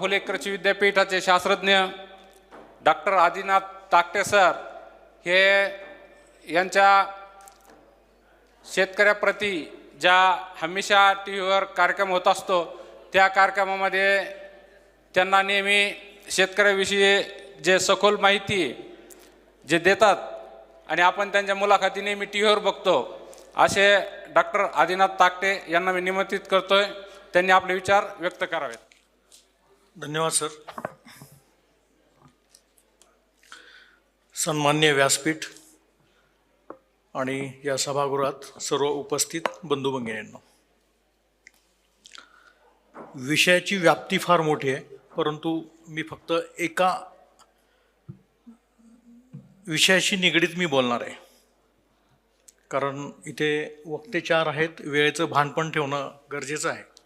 फुले कृषी विद्यापीठाचे शास्त्रज्ञ डॉक्टर आदिनाथ ताकटे सर हे यांच्या शेतकऱ्याप्रती ज्या हमेशा टी व्हीवर कार्यक्रम होत असतो त्या कार्यक्रमामध्ये त्यांना नेहमी शेतकऱ्याविषयी जे सखोल माहिती जे देतात आणि आपण त्यांच्या मुलाखती नेहमी टी व्हीवर बघतो असे डॉक्टर आदिनाथ ताकटे यांना मी निमंत्रित करतोय. त्यांनी आपले विचार व्यक्त करावेत. धन्यवाद सर. सन्मान्य व्यासपीठ आणि या सभागृहात सर्व उपस्थित बंधू भगिनींना विषयाची व्याप्ती फार मोठी आहे परंतु मी फक्त एका विषयाशी निगडीत मी बोलणार आहे. कारण इथे वक्ते चार आहेत वेळेचं भान पण ठेवणं गरजेचं आहे.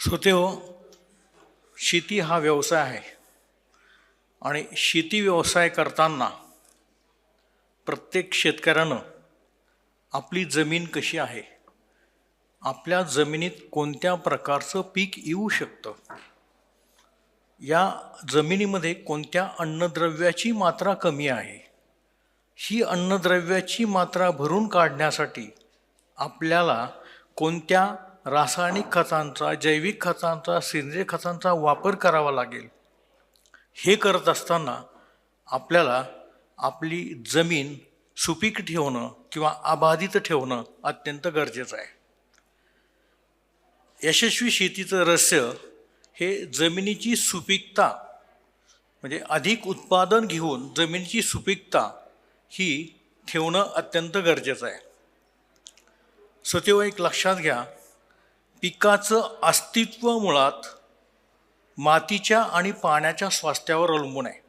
श्रोते हो शेती हा व्यवसाय आहे. आणि शेती व्यवसाय करताना प्रत्येक शेतकऱ्यानं आपली जमीन कशी आहे? आपल्या जमिनीत कोणत्या प्रकारचं पीक येऊ शकतं? या जमिनीमध्ये कोणत्या अन्नद्रव्याची मात्रा कमी आहे? ही अन्नद्रव्याची मात्रा भरून काढण्यासाठी आपल्याला कोणत्या रासायनिक खतांचा जैविक खतांचा सेंद्रिय खतांचा वापर करावा लागेल. हे करत असताना आपल्याला आपली जमीन सुपीक ठेवणं किंवा अबाधित ठेवणं अत्यंत गरजेचं आहे. यशस्वी शेतीचं रहस्य हे जमिनीची सुपीकता म्हणजे अधिक उत्पादन घेऊन जमिनीची सुपीकता ही ठेवणं अत्यंत गरजेचं आहे. सतेव एक लक्षात घ्या. पिकाचं अस्तित्व मुळात मातीच्या आणि पाण्याच्या स्वास्थ्यावर अवलंबून आहे.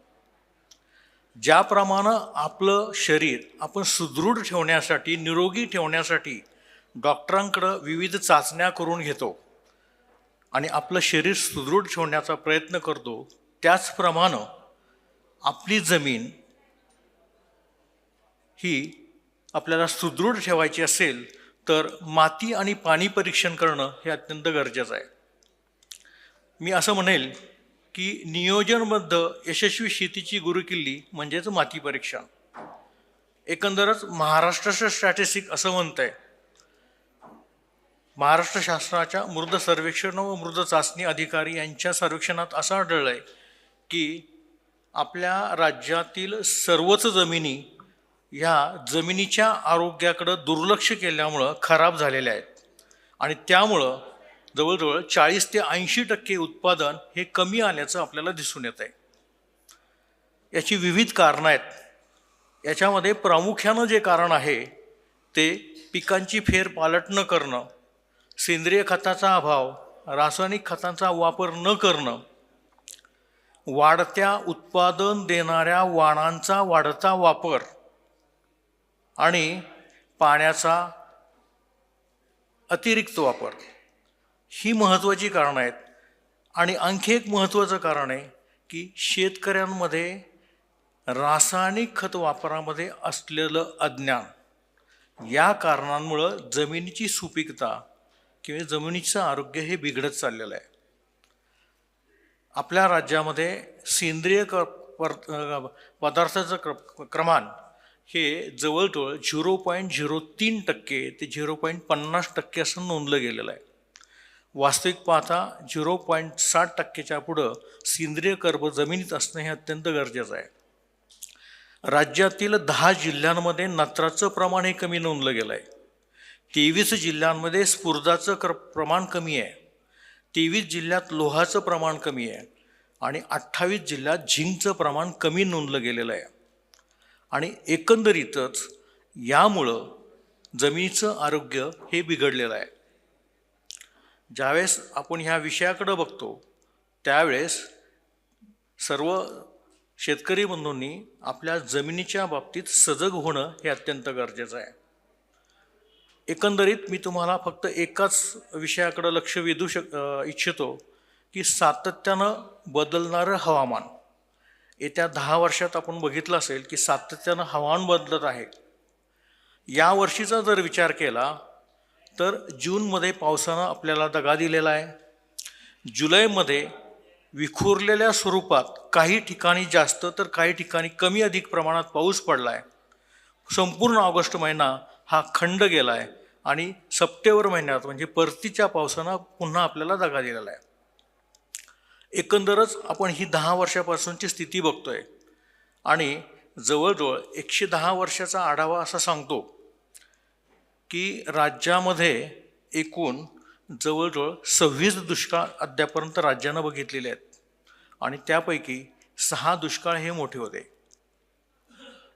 ज्याप्रमाणे आपलं शरीर आपण सुदृढ ठेवण्यासाठी निरोगी ठेवण्यासाठी डॉक्टरांकडं विविध चाचण्या करून घेतो आणि आपलं शरीर सुदृढ ठेवण्याचा प्रयत्न करतो त्याचप्रमाणे आपली जमीन ही आपल्याला सुदृढ ठेवायची असेल तर माती आणि पाणी परीक्षण करणं हे अत्यंत गरजेचं आहे. मी असं म्हणेल की नियोजनबद्ध यशस्वी शेतीची गुरुकिल्ली म्हणजेच माती परीक्षण. एकंदरच महाराष्ट्राचं स्ट्रॅटेसिक असं म्हणतं आहे महाराष्ट्र शासनाच्या मृद सर्वेक्षण व मृद चाचणी अधिकारी यांच्या सर्वेक्षणात असं आढळलं आहे की आपल्या राज्यातील सर्वच जमिनी ह्या जमिनीच्या आरोग्याकडं दुर्लक्ष केल्यामुळं खराब झालेल्या आहेत. आणि त्यामुळं जवळजवळ चाळीस ते ऐंशी टक्के उत्पादन हे कमी आल्याचं आपल्याला दिसून येत आहे याची विविध कारणं आहेत. याच्यामध्ये प्रामुख्यानं जे कारण आहे ते पिकांची फेरपालट न करणं सेंद्रिय खताचा अभाव रासायनिक खतांचा वापर न करणं वाढत्या उत्पादन देणाऱ्या वाणांचा वाढता वापर आणि पाण्याचा अतिरिक्त वापर. ही महत्त्वाची कारणं आहेत. आणि आणखी एक महत्त्वाचं कारण आहे की शेतकऱ्यांमध्ये रासायनिक खत वापरामध्ये असलेलं अज्ञान या कारणांमुळं जमिनीची सुपीकता किंवा जमिनीचं आरोग्य हे बिघडत चाललेलं आहे. आपल्या राज्यामध्ये सेंद्रिय क पर पदार्थाचं क्र क्रमाण हे जवळजवळ झिरो पॉईंट झिरो तीन टक्के ते झिरो पॉईंट पन्नास टक्के असं नोंदलं गेलेलं आहे. वास्तविक पाहता झिरो पॉईंट साठ टक्केच्या पुढं सेंद्रिय कर्ब जमिनीत असणं हे अत्यंत गरजेचं आहे. राज्यातील दहा जिल्ह्यांमध्ये नत्राचं प्रमाण हे कमी नोंदलं गेलं आहे. तेवीस जिल्ह्यांमध्ये स्फुर्दाचं क्र प्रमाण कमी आहे. तेवीस जिल्ह्यात लोहाचं प्रमाण कमी आहे. आणि अठ्ठावीस जिल्ह्यात झिंकचं प्रमाण कमी नोंदलं गेलेलं आहे. आणि एकंदरीतच यामुळं जमिनीचं आरोग्य हे बिघडलेलं आहे. ज्यावेळेस आपण ह्या विषयाकडं बघतो त्यावेळेस सर्व शेतकरी बंधूंनी आपल्या जमिनीच्या बाबतीत सजग होणं हे अत्यंत गरजेचं आहे. एकंदरीत मी तुम्हाला फक्त एकाच विषयाकडं लक्ष वेधू शक इच्छितो की सातत्यानं बदलणारं हवामान. येत्या दहा वर्षात आपण बघितलं असेल की सातत्यानं हवामान बदलत आहे. या वर्षीचा जर विचार केला तर जूनमध्ये पावसानं आपल्याला दगा दिलेला आहे. जुलैमध्ये विखुरलेल्या स्वरूपात काही ठिकाणी जास्त तर काही ठिकाणी कमी अधिक प्रमाणात पाऊस पडला आहे. संपूर्ण ऑगस्ट महिना हा खंड गेला आहे आणि सप्टेंबर महिन्यात म्हणजे परतीच्या पावसानं पुन्हा आपल्याला दगा दिलेला आहे. एकंदरच आपण ही दहा वर्षापासूनची स्थिती बघतो आहे आणि जवळजवळ एकशे दहा वर्षाचा आढावा असा सांगतो की राज्यामध्ये एकूण जवळजवळ सव्वीस दुष्काळ अद्यापर्यंत राज्यानं बघितलेले आहेत. आणि त्यापैकी सहा दुष्काळ हे मोठे होते.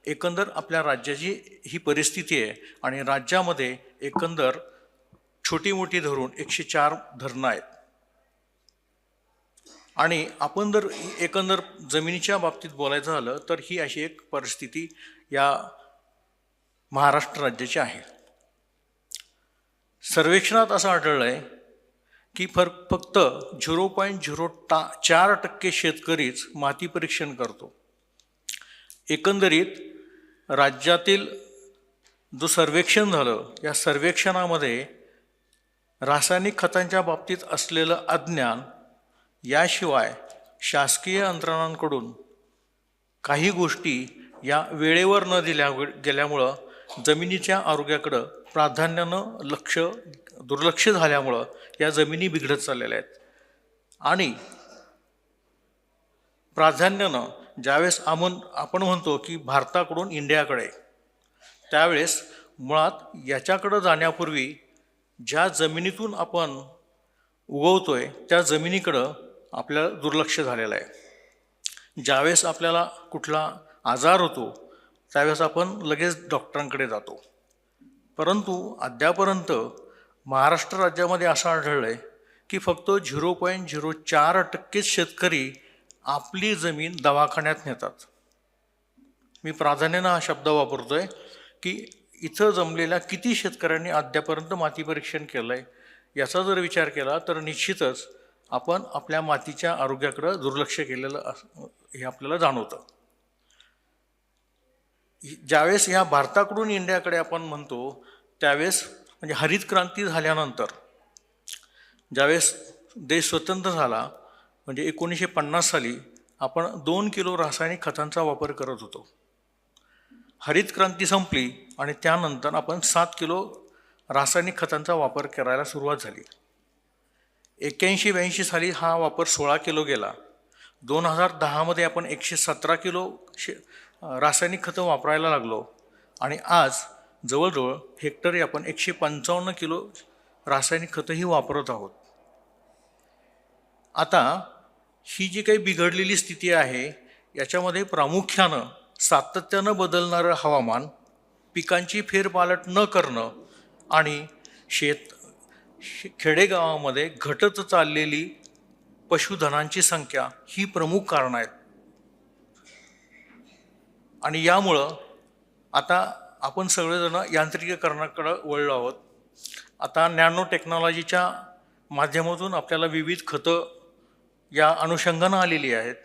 एकंदर आपल्या राज्याची ही परिस्थिती आहे आणि राज्यामध्ये एकंदर छोटी मोठी धरून एकशे चार धरणं आहेत. आणि आपण जर एकंदर जमिनीच्या बाबतीत बोलायचं झालं तर ही अशी एक परिस्थिती या महाराष्ट्र राज्याची आहे. सर्वेक्षणात असं आढळलं आहे की फर फक्त झिरो पॉईंट झिरो टा चार टक्के शेतकरीच माती परीक्षण करतो. एकंदरीत राज्यातील जो सर्वेक्षण झालं या सर्वेक्षणामध्ये रासायनिक खतांच्या बाबतीत असलेलं अज्ञान याशिवाय शासकीय यंत्रणांकडून काही गोष्टी या वेळेवर न दिल्या गेल्यामुळं जमिनीच्या आरोग्याकडं प्राधान्यानं लक्ष दुर्लक्ष झाल्यामुळं या जमिनी बिघडत चाललेल्या आहेत. आणि प्राधान्यानं ज्यावेळेस आमन आपण म्हणतो की भारताकडून इंडियाकडे त्यावेळेस मुळात याच्याकडं जाण्यापूर्वी ज्या जमिनीतून आपण उगवतोय त्या जमिनीकडं आपल्याला दुर्लक्ष झालेलं आहे. ज्यावेळेस आपल्याला कुठला आजार होतो त्यावेळेस आपण लगेच डॉक्टरांकडे जातो. परंतु अद्यापर्यंत महाराष्ट्र राज्यामध्ये असं आढळलं आहे की फक्त झिरो पॉईंट झिरो चार टक्केच शेतकरी आपली जमीन दवाखान्यात नेतात. मी प्राधान्यानं हा शब्द वापरतो आहे की इथं जमलेल्या किती शेतकऱ्यांनी अद्यापर्यंत माती परीक्षण केलं आहे याचा जर विचार केला तर निश्चितच आपण आपल्या मातीच्या आरोग्याकडं दुर्लक्ष केलेलं अस- हे आपल्याला जाणवतं. ज्यावेळेस ह्या भारताकडून इंडियाकडे आपण म्हणतो त्यावेळेस म्हणजे हरित क्रांती झाल्यानंतर ज्यावेळेस देश स्वतंत्र झाला म्हणजे एकोणीसशे पन्नास साली आपण दोन किलो रासायनिक खतांचा वापर करत होतो. हरित क्रांती संपली आणि त्यानंतर आपण सात किलो रासायनिक खतांचा वापर करायला सुरुवात झाली. एक्क्याऐंशी ब्याऐंशी साली हा वापर सोळा किलो गेला. दोन हजार दहामध्ये आपण एकशे सतरा किलो शे रासायनिक खतं वापरायला लागलो. आणि आज जवळजवळ हेक्टरी आपण एकशे पंचावन्न किलो रासायनिक खतंही वापरत आहोत. आता ही जी काही बिघडलेली स्थिती आहे याच्यामध्ये प्रामुख्यानं सातत्यानं बदलणारं हवामान पिकांची फेरपालट न करणं आणि शेत खेडेगावामध्ये घटत चाललेली पशुधनांची संख्या ही प्रमुख कारणं आहेत. आणि यामुळं आता आपण सगळेजण यांत्रिकीकरणाकडं वळलो आहोत. आता नॅनो टेक्नॉलॉजीच्या माध्यमातून आपल्याला विविध खतं या अनुषंगानं आलेली आहेत.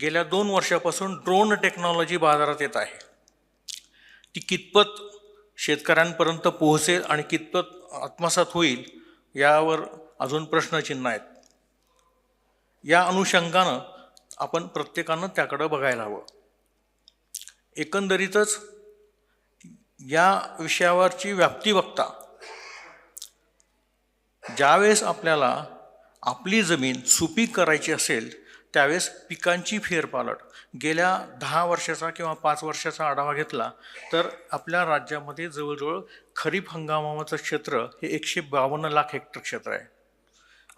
गेल्या दोन वर्षापासून ड्रोन टेक्नॉलॉजी बाजारात येत आहे. ती कितपत शेतकऱ्यांपर्यंत पोहोचेल आणि कितपत आत्मसात होईल यावर अजून प्रश्नचिन्ह आहेत. या अनुषंगानं आपण प्रत्येकानं त्याकडं बघायला हवं. एकंदरीतच या विषयावरची व्याप्ती बघता ज्यावेळेस आपल्याला आपली जमीन सुपीक करायची असेल त्यावेळेस पिकांची फेरपालट. गेल्या दहा वर्षाचा किंवा पाच वर्षाचा आढावा घेतला तर आपल्या राज्यामध्ये जवळजवळ खरीप हंगामाचं क्षेत्र हे एकशे बावन्न लाख हेक्टर क्षेत्र आहे.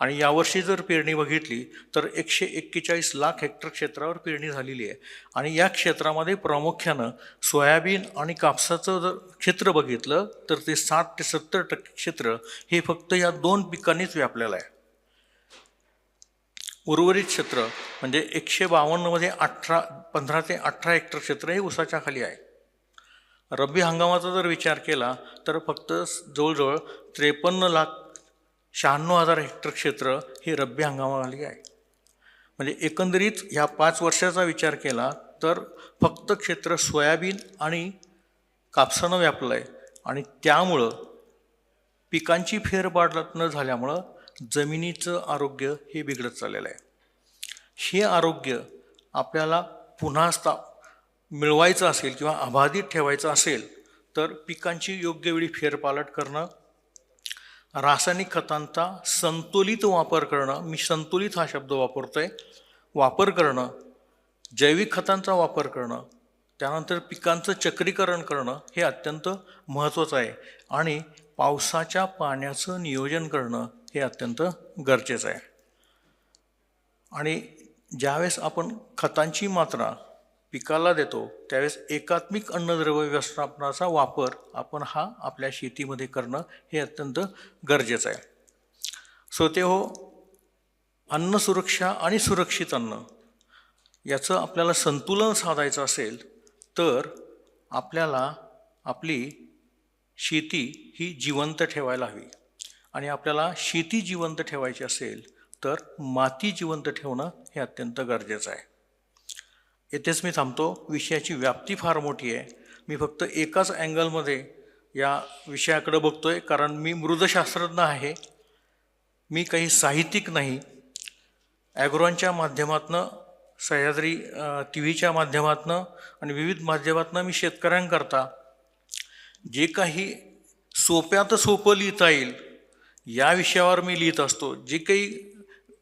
आणि यावर्षी जर पेरणी बघितली तर एकशे एक्केचाळीस लाख हेक्टर क्षेत्रावर पेरणी झालेली आहे. आणि या क्षेत्रामध्ये प्रामुख्यानं सोयाबीन आणि कापसाचं जर क्षेत्र बघितलं तर ते साठ ते सत्तर टक्के क्षेत्र हे फक्त या दोन पिकांनीच व्यापलेलं आहे. उर्वरित क्षेत्र म्हणजे एकशे बावन्नमध्ये अठरा पंधरा ते अठरा हेक्टर क्षेत्र हे ऊसाच्या खाली आहे. रब्बी हंगामाचा जर विचार केला तर फक्त जवळजवळ त्रेपन्न लाख शहाण्णव हजार हेक्टर क्षेत्र हे रब्बी हंगामाखाली आहे. म्हणजे एकंदरीत ह्या पाच वर्षाचा विचार केला तर फक्त क्षेत्र सोयाबीन आणि कापसानं व्यापलं आहे आणि त्यामुळं पिकांची फेरपाडत न झाल्यामुळं जमिनीचं आरोग्य हे बिघडत चाललेलं आहे. हे आरोग्य आपल्याला पुन्हा स्थाप मिळवायचं असेल किंवा अबाधित ठेवायचं असेल तर पिकांची योग्य वेळी फेरपालट करणं रासायनिक खतांचा संतुलित वापर करणं मी संतुलित हा शब्द वापरतो आहे वापर करणं जैविक खतांचा वापर करणं त्यानंतर पिकांचं चक्रीकरण करणं हे अत्यंत महत्त्वाचं आहे. आणि पावसाच्या पाण्याचं नियोजन करणं हे अत्यंत गरजेचं आहे. आणि ज्यावेळेस आपण खतांची मात्रा पिकाला देतो त्यावेळेस एकात्मिक अन्नद्रव्य व्यवस्थापनाचा वापर आपण हा आपल्या शेतीमध्ये करणं हे अत्यंत गरजेचं आहे. सो ते हो अन्न सुरक्षा आणि सुरक्षित अन्न याचं आपल्याला संतुलन साधायचं असेल तर आपल्याला आपली शेती ही जिवंत ठेवायला हवी. आणि आपल्याला शेती जिवंत ठेवायची असेल तर माती जिवंत ठेवणं हे अत्यंत गरजेचं आहे. येथेच मी थांबतो. विषयाची व्याप्ती फार मोठी आहे. मी फक्त एकाच अँगलमध्ये या विषयाकडे आहे कारण मी मृदशास्त्रज्ञ आहे. मी काही साहित्यिक नाही. ॲग्रॉनच्या माध्यमातनं सह्याद्री टी व्हीच्या माध्यमातनं आणि विविध माध्यमातनं मी शेतकऱ्यांकरता जे काही सोप्यात सोपं लिहिता येईल या विषयावर मी लिहित असतो. जे काही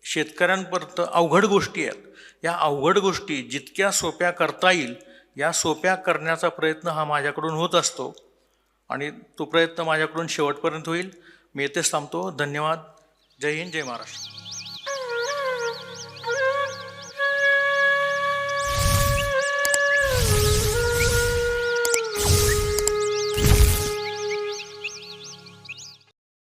शेतकऱ्यांपर्यंत अवघड गोष्टी आहेत या अवघड गोष्टी जितक्या सोप्या करता येईल या सोप्या करण्याचा प्रयत्न हा माझ्याकडून होत असतो. आणि तो प्रयत्न माझ्याकडून शेवटपर्यंत होईल. मी येथेच थांबतो. धन्यवाद. जय हिंद जय महाराष्ट्र.